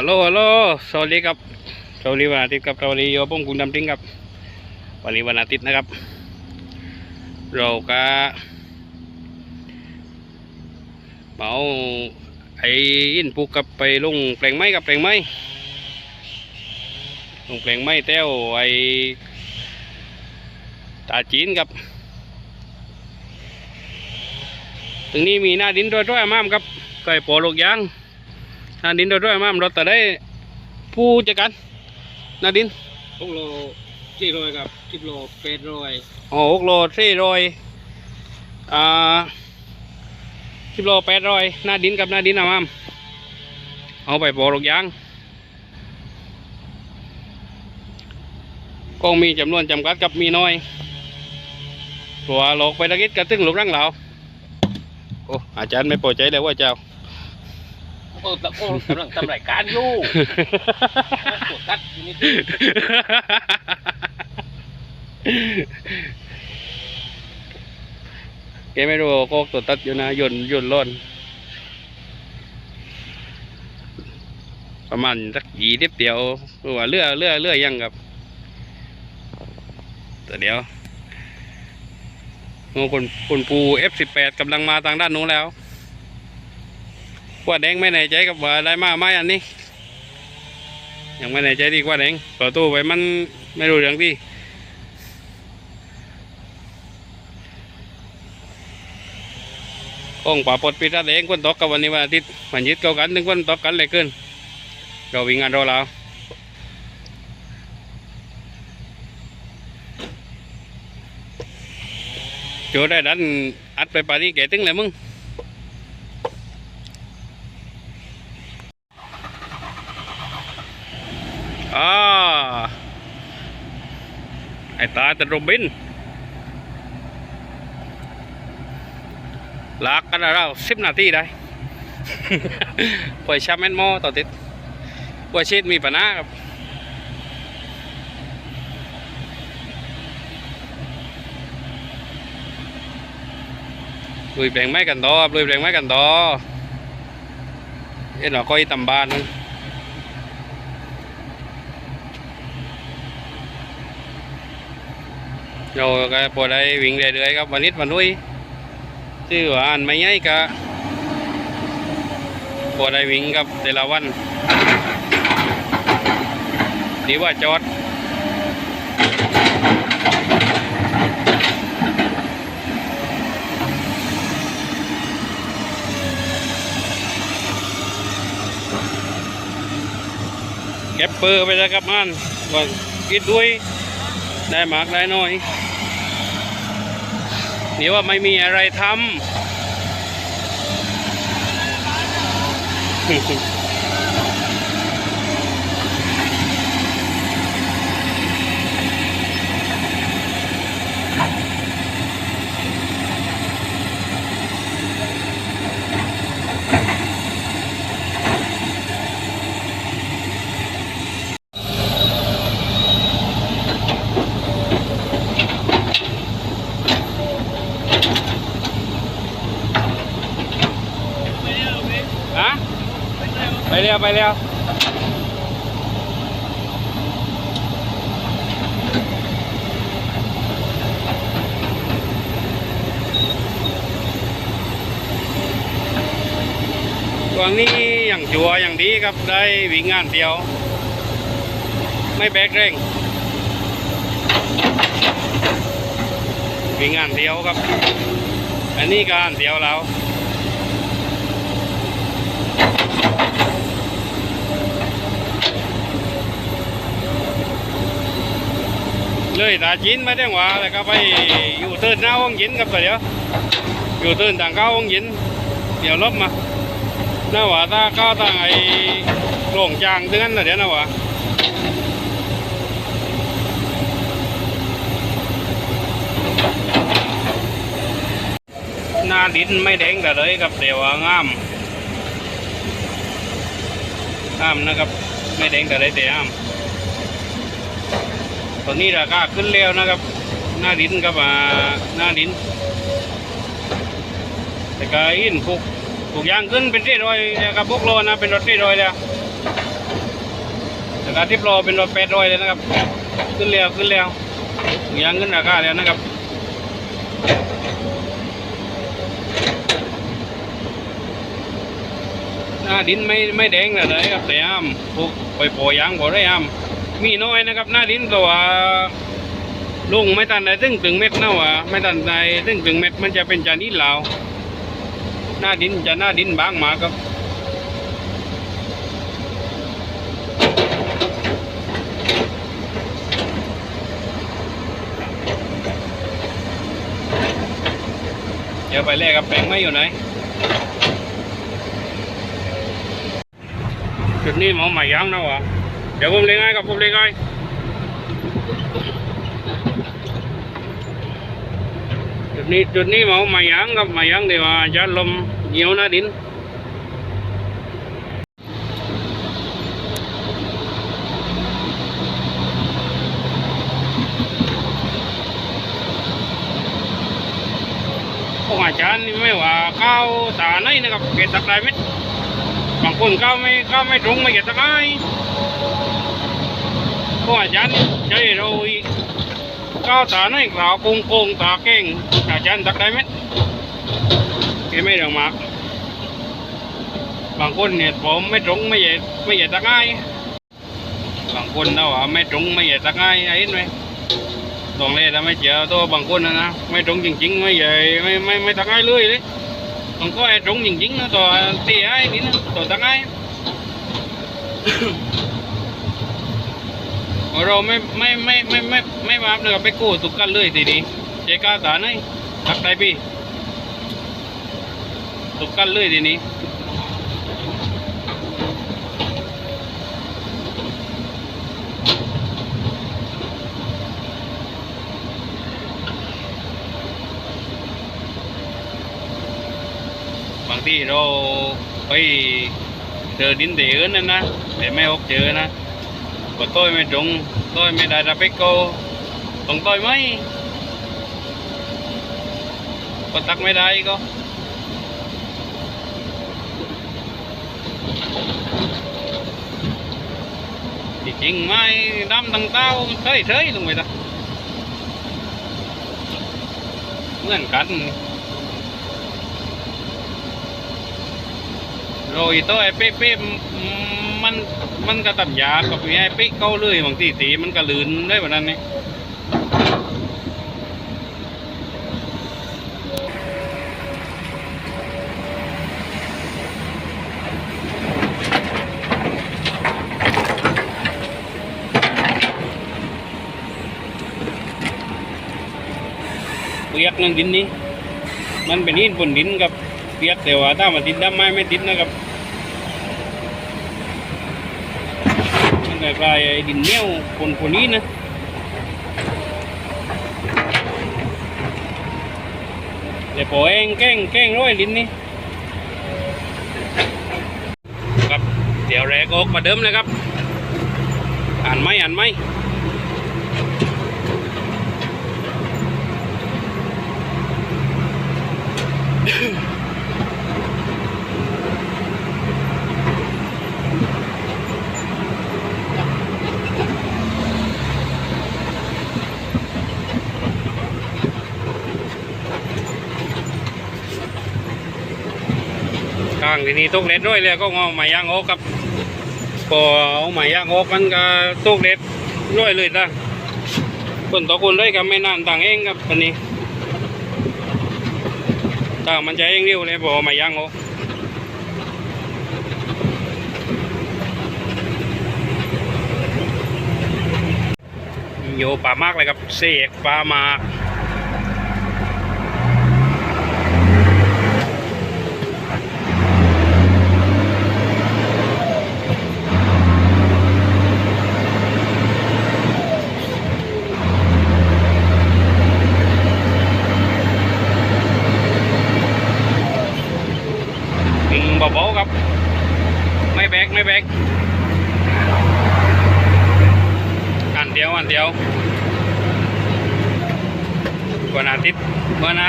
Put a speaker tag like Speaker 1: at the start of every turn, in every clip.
Speaker 1: ฮัลโหลฮัลโหลสวัสดีครับสวัสดีวันอาทิตย์ครับสวัสดีโยผมคุณดำทิ้งครับ วันนี้วันอาทิตย์นะครับ เราก็เอาไอ้อินปลูกกับไปลงแปลงไม้กับแปลงไม้ลงแปลงไม้แต้วไอ้ตาจีนครับตรงนี้มีหน้าดินร้อยๆมามครับก็ไอ้ปอลูกยาง นาดินโดยด้วยมามรถแต่ได้ผู้จัดการนาดิน
Speaker 2: หกโลสี่ร้อยครับสิบโลแปดร้อย
Speaker 1: อ๋อหกโลสี่ร้อยอ่าสิบโลแปดร้อยนาดินกับนาดินนะมามเอาไปปลูกยางก็มีจำนวนจำกัดกับมีน้อยตัวโลกไปตะกี้กระตึงลูกรังเหลาโอ้อาจารย์ไม่พอใจเลยว่าเจ้า
Speaker 2: โอ้ตะโอ้กำลังทำรายการอยู่ปวดกัดอยู่นิดนึง
Speaker 1: แกไม่รู้ว่าโคกตัวตัดอยู่นะยนยนต์ร้อนประมาณสักยี่สิบเดียวหรือว่าเลื่อเลื่อเลื่อยังครับแต่เดี๋ยวโอ้คนคนปู F18 กำลังมาทางด้านนู้นแล้ว ว่าแดงไม่แน่ใจกับว่าได้มาไหมอันนี้ ยังไม่แน่ใจดีกว่าแดงต่อตู้ไปมันไม่รู้เรื่องที่องป่าปดปีตาแดงคนตกกับวันนี้วันอาทิตย์วันยึดเก่ากันถึงคนตกกันเลยขึ้นเราวิ่งงานเรอเราโจได้ดันอัดไปป่านี้แกตึงเลยมึง อ่าไอ้ตาแต่โรบินลากกันแล้วสิบนาทีได้ปล่อยชาแมนโมต่อติดปล่อยชีดมีปัญหาครับลุยแปลงไม้กันต่อลุยแปลงไม้กันต่อเอ็นเราก็อีตำบานนึง เราก็ปวดได้วิ่งเรื่อยๆครับวันนิดวันนุ้ยชื่อว่าอันไม่ใหญ่กะพอได้วิ่งกับแต่ละวันดีว่าจอดเก็บเปอร์ไปแล้วครับมันว่าคิดด้วย ได้มากได้น้อยเดี๋ยวว่าไม่มีอะไรทำ ฮะ ไปเร็วไปเร็วช่วงนี้อย่างจัวอย่างดีครับได้วิ่งงานเดียว ไม่แบกเร่งวิ่งงานเดียวครับ อันนี้ก็งานเดียวแล้ว เลยตาจีนไม่ได้หว่าแต่ก็ไปอยู่ตื่นหน้าห้องยินกับเดี๋ยวอยู่ตื่นต่างเข้าห้องยินเดี๋ยวลบมาหน้าหว่าตาเข้าต่างไอ้โรงจางถึงนั้นนะเดี๋ยวนะหว่าหน้าดินไม่แดงแต่เลยครับเดี๋ยวว่างามงามนะครับ ไม่แดงแต่เลยแต่งาม อนนี้ราคาขึ้นแล้วนะครับ หน้าดินกับอ่าหน้าดิน แต่ก็อินปลูกปลูกยางขึ้นเป็นที่รอยแล้วกับพวกโลนะเป็นรถที่รอยแล้วราคาทิปโลเป็นรถแปดร้อยเลยนะครับ ขึ้นเร็วขึ้นเร็วยังขึ้นราคาแล้วนะครับหน้าดินไม่ไม่แดงเลยครับแต่อ้ามปลูกไปโปรยางบ่ได้อ้าม มีน้อยนะครับ หน้าดินตัวลุงไม่ตันได้ตึงถึงเม็ดนะวะไม่ตันได้ตึงถึงเม็ดมันจะเป็นจานิดลาว หน้าดินจะหน้าดินบางหมาครับเดี๋ยวไปแลกกับแปลงไม้อยู่ไหนจุดนี้หมอใหม่ยังนะวะเดี๋ยวผมเลี้ยงให้กับผมเลี้ยงนี้จุดนี้หมอใหม่ยังกับใหม่ยังเดี๋ยวะ ลมเหนียวหน้าดินพวกอาจารย์นี่ไม่ว่าก้าวตาไหนนะครับเกตตักได้ไหมบางคนก้าวไม่ก้าวไม่ตรงไม่เกตตักได้พวกอาจารย์นี่ใจเราอีกก้าวตาไหนกล่าวโกงโกงตาเก่งอาจารย์ตักได้ไหมเกไม่ เราไม่ไม่ไม่ได้บางคนเราว่าไม่ไม่ได้เห็นไหมตรงเลยแต่ไม่เจอตัวางคนนะนะไม่ตรงจริงๆไม่ใหญ่ไม่ไม่ไม่ตักไอ้เลยเลยบางก็ไอ้ตรงจริงๆนะตัวตีไอ้นี่นะตัวตักไอ้เราไม่ไม่ไม่ไม่ไม่ไม่มาเลยไปกู้ตุกกันเลยทีนี้เจ๊กาตาไหนตักได้พี่ตุกกันเลยทีนี้บางทีเราไปเจอดินเดือนนั่นนะแต่ไม่ออกเจอนะ ก็ต้อยไม่ตรงต้อยไม่ได้รับไปโกต้องต้อยไหมก็ตักไม่ได้ก็จริงๆไม่ดำตังเต้าเฉยเฉยลงไปละเหมือนกัน rồi tôi ép ép ép มันมันก็ตัดยากับไอ้เป๊กเขาเลยบางทีสีมันก็ลื่นได้แบบนั้นนี่เปียกนั่นดินนี้ มันเป็นหินบนดินกับเปียกแต่ว่าถ้ามันดินดำไม้ไม่ติดนะครับ มันคล้ายๆไอ้ดินเหนียวคนคนนี้นะแต่พอเองแก้งแก้งร้อยลิ้นนี่ครับเดี๋ยวแรกออกมาเดิมเลยครับอ่านไหมอ่านไหมางทีนี้ตุกเล็ดด้วยเลยก็งอหมายยางอกครับพอเอาหมายยางอกมันก็ตุกเล็ดด้วยเลยจ้ะคนต่อคนเลยครับไม่นานต่างเองครับวันนี้ต่างมันจะเองเร็วเลยพอหมายยางออกโยป่ามากเลยครับเสกป่ามาก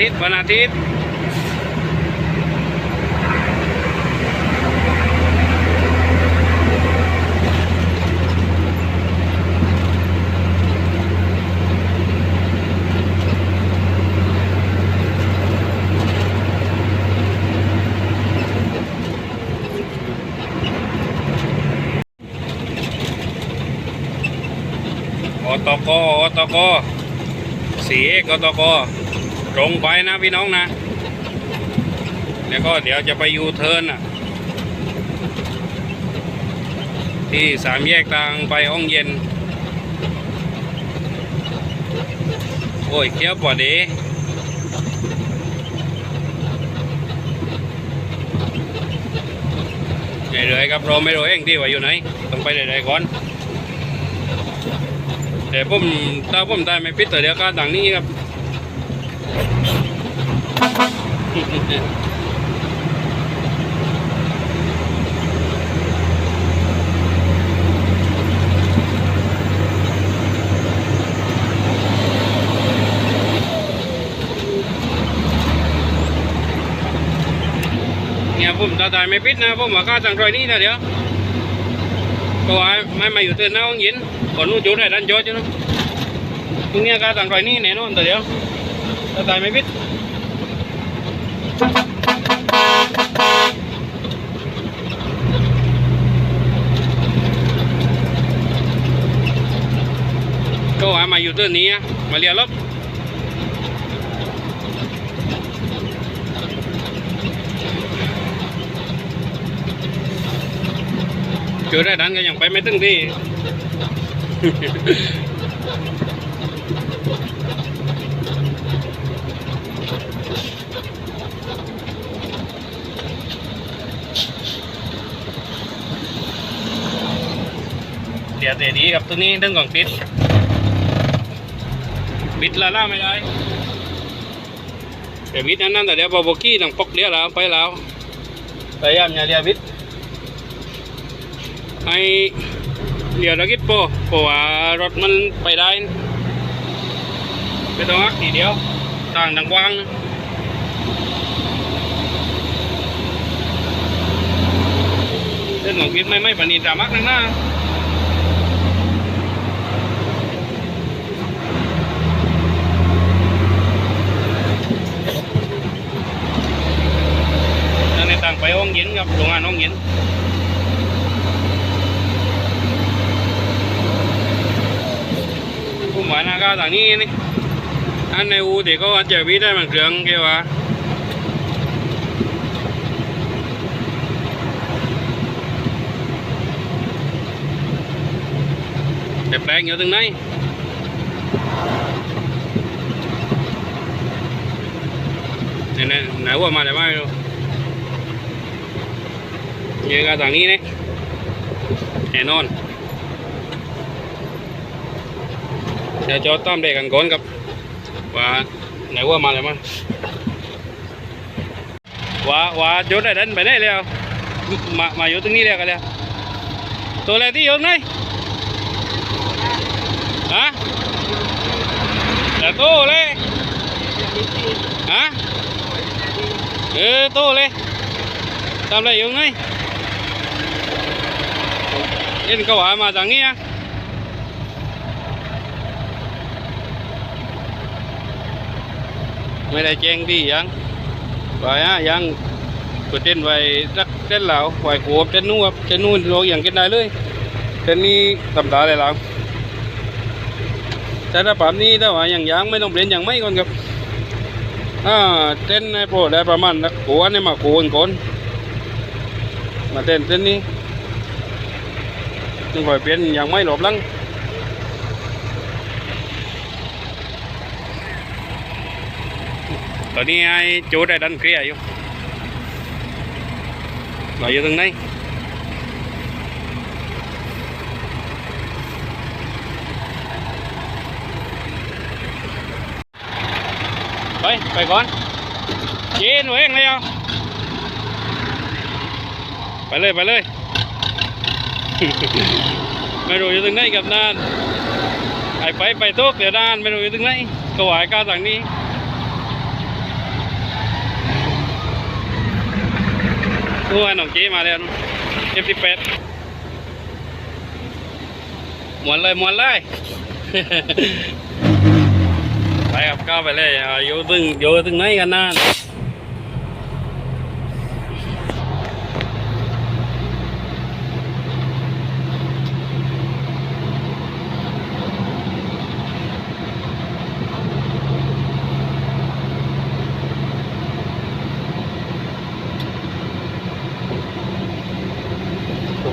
Speaker 1: Banatid, banatid. Otoko, otoko. Siik, otoko. รงไปนะพี่น้องนะแล้วก็เดี๋ยวจะไปยูเทิร์นอะ ที่สามแยกทางไปห้องเย็น โอ้ยเคี้ยวปอดีเรื่อยๆครับเราไม่รู้เองที่ว่าอยู่ไหน ต้องไปเรื่อยๆก่อนแต่ผมถ้าผมได้ไม่ปิดแต่เดี๋ยวก็ต่างนี้ครับ เนี่ยผมตาตายไม่ปิดนะผมว่าก้าจังรอยนี้นะเดี๋ยวก็ว่าไม่มาอยู่เตือนหน้าห้องเย็น ก็ว่ามาอยู่เตือนนี้มาเรียนรบเจอได้ดันก็ยังไปไม่ถึงที่ เดี๋ยวเดี๋ยดีกับตัวนี้เรื่องของปิดปิดละล่าไม่ได้แต่วิทย์นั้นนั่นแต่เดี๋ยวบอบกี้ต้องปกเลี้ยแล้วไปแล้วพยายามอย่าเลี้ยววิทย์ให้เดี๋ยวเราคิดโปเพราะว่ารถมันไปได้ไม่ต้องฮักทีเดียวทางดังกว้างนะเส้นของคิดไม่ไม่ปนนีดรามักนั่งหน้าแล้วในต่างไปห้องเย็นครับโรงงานห้องเย็นาต่างนี้นี่อันในอูเด็กก็เจอวิได้บางเครื่องเกวะแต่แปลงอยู่ตรงไหนเนี่ยไหนว่ามาแต่ไม่รู้เนี่ยกาต่างนี้นี่แน่นอน เดี๋ยวจอดตามเด็กกันก่อนครับว่าไหนว่ามาเลยมั้งว่าว่าจอดได้ดันไปไหนแล้วมามาอยู่ตรงนี้แล้วกันแล้วตัวอะไรที่อยู่ไหนฮะแต่โตเลยฮะเออโตเลยทำอะไรอยู่งไหนเล่นก็ว่ามาทางนี้อะ ไม่ได้แจ้งที่ยังไว้ฮะยังกดเต้นไว้สักเต้นเหล่าไว้ขวบเต้นนู้นครับเต้นนู้นเราอย่างกินได้เลยเต้นนี้ทำตาเลยเราแต่ถ้าปามนี้ถ้าว่าอย่างยังไม่ต้องเปลี่ยนอย่างไม่ก่อนครับอ่าเต้นให้พอได้ประมาณนักขวนี่มาโกนก่อนมาเต้นเต้นนี้จึงคอยเปลี่ยนอย่างไม่หลบลัง ตอนนี้ไอ้จูได้ดันเคลียร์อยู่เราอยู่ตรงไหนไปไปก่อนเย็นหนูเองเลยเอาไปเลยไปเลย ไม่รู้อยู่ตรงไหนกับนานไอ้ไปไปโต๊ะเดี๋ยวนานไม่รู้อยู่ตรงไหนก็หวายก้าวทางนี้ ตัวหนองเจ๊มาแล้วเอฟสิบแปดหมวนเลยหมวนเลย ไปครับก้าวไปเลยอ่าอยู่ตึงอยู่ตึงไหนกันนั่น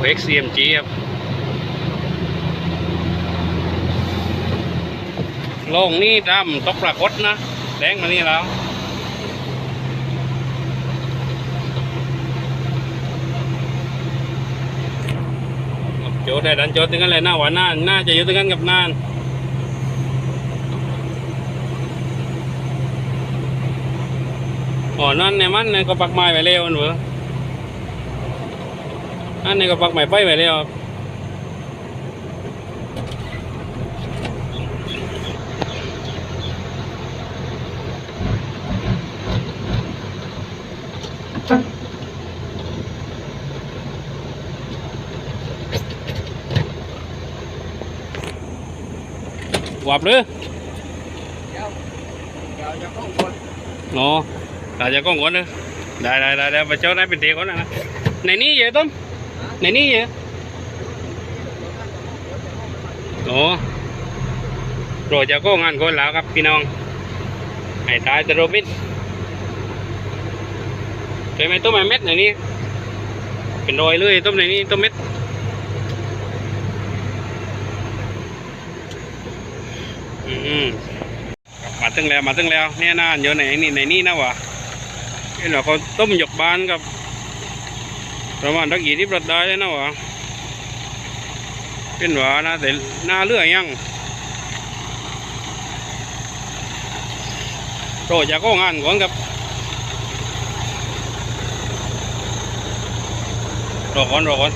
Speaker 1: เอ็กซ์ซีเอ็มจีครับลงนี่ดำตกปรากฏนะ แดงมานี่แล้วโจทย์ได้ดันโจทย์ถึงกันเลยหน้าหวานหน้าหน้าจะอยู่ถึงกันกับนานอ๋อนั่นเนี่ยมันเนี่ยก็ปักไม้ไปแล้วหนู อันนี้ก็ปักไม้ไปไปแล้วหวับหรือ
Speaker 2: เดี๋ยวเดี๋ยวจะต้องคน
Speaker 1: อ๋อตาจะก้องก่อนเนอะได้ได้ได้ได้ไปเจ้าได้เป็นเด็กก่อนนะนะในนี้เยอะต้ม ในนี้เยอโอ้โปรดจะก้งานคนแล้วครับพี่น้องให้ตายจะโรบินเคยไหมต้มไม้เม็ดในนี้ เป็นรอยเลยต้มในนี้ต้มเม็ดอืมมาตึงแล้วมาตึงแล้วเนี่ยน่านอยู่ไหนนี่ในนี่นะวะเห็นว่าเขาต้มหยกบานกับ ประมาณตักยี่ที่ประได้เลยนะวะเป็นวานะแต่หน้าเลื่อยยังโปรดอยาก็งานก่อนครับรอก่อนรอก่อน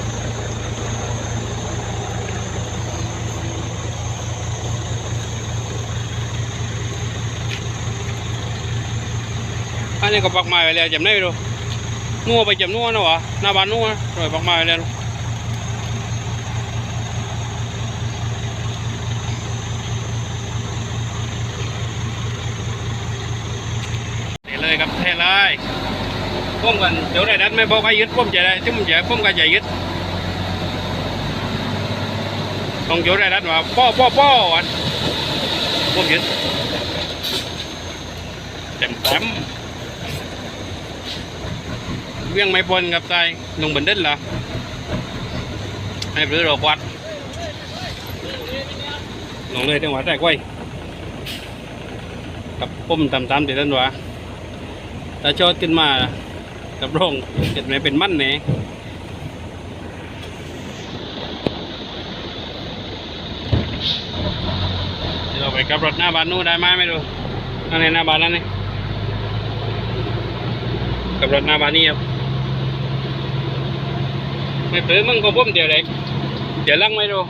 Speaker 1: อันนี้ก็ปักไม้ไปแล้วจำได้ไหมดู นัวไปจำนัวนะวะหน้าบ้านนัวโดยปักไม้ไปแล้วเทเลยครับเทเลยพ่มกันเดี๋ยวได้ดันไม่บอกให้ยึดพ่มจได้ที่มันจะพ่มกันจะยึดต้องเดี๋ยวได้ดันว่าป้อป้อป้อวันพ่มยึดเต็มเต็ม เวียงไม่ปนกับใจลงบันดินเหรอให้ปรือเราวัดลงเลยจังหวัดแรกไว้กับปุ่มตำตำติดตันวะถ้าชดขึ้นมากับโรงเกิดไม่เป็นมั่นเนี่ยเราไปกับรถหน้าบ้านนู้นได้ไหมไม่รู้อันนี้หน้าบ้านนั่นนี่กับรถหน้าบ้านนี่ครับ ไม่เปื้อมึงก็พุ่มเดี๋ยวเด็กเดี๋ยวลังไม่รู้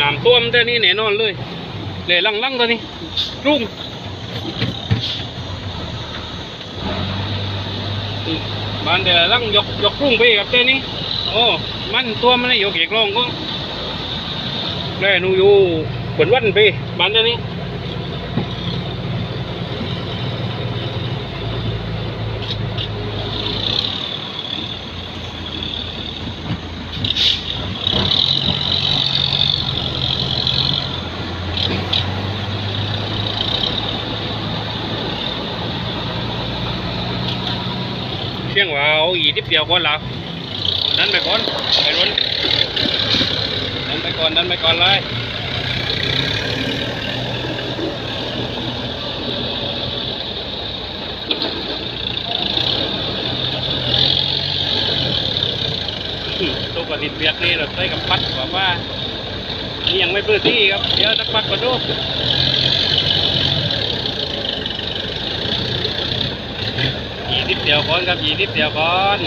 Speaker 1: น้ำท่วมตัวนี้แน่นอนเลยเลยลังลังตัวนี้รุ่งบ้านเดี๋ยวลังยกยกรุ่งไปกับเต้นี้โอ้มันตัวมันไม่ยกเอกลองก็เลยหนูอยู่บนวันไปบ้านเดี๋ยวนี้ เชียงว่าเอาอีนิดเดียวก่อนแล้วดันไปก่อนไปรุนดันไปก่อนดันไปก่อนเลยตัวกระดิ่งเบียดนี่เราใช้กับพัดบอกว่านี่ยังไม่พื้นที่ครับ เดี๋ยวสักพักก็ดู นิดเดียวก่อนครับยีนิดเดียวก่อน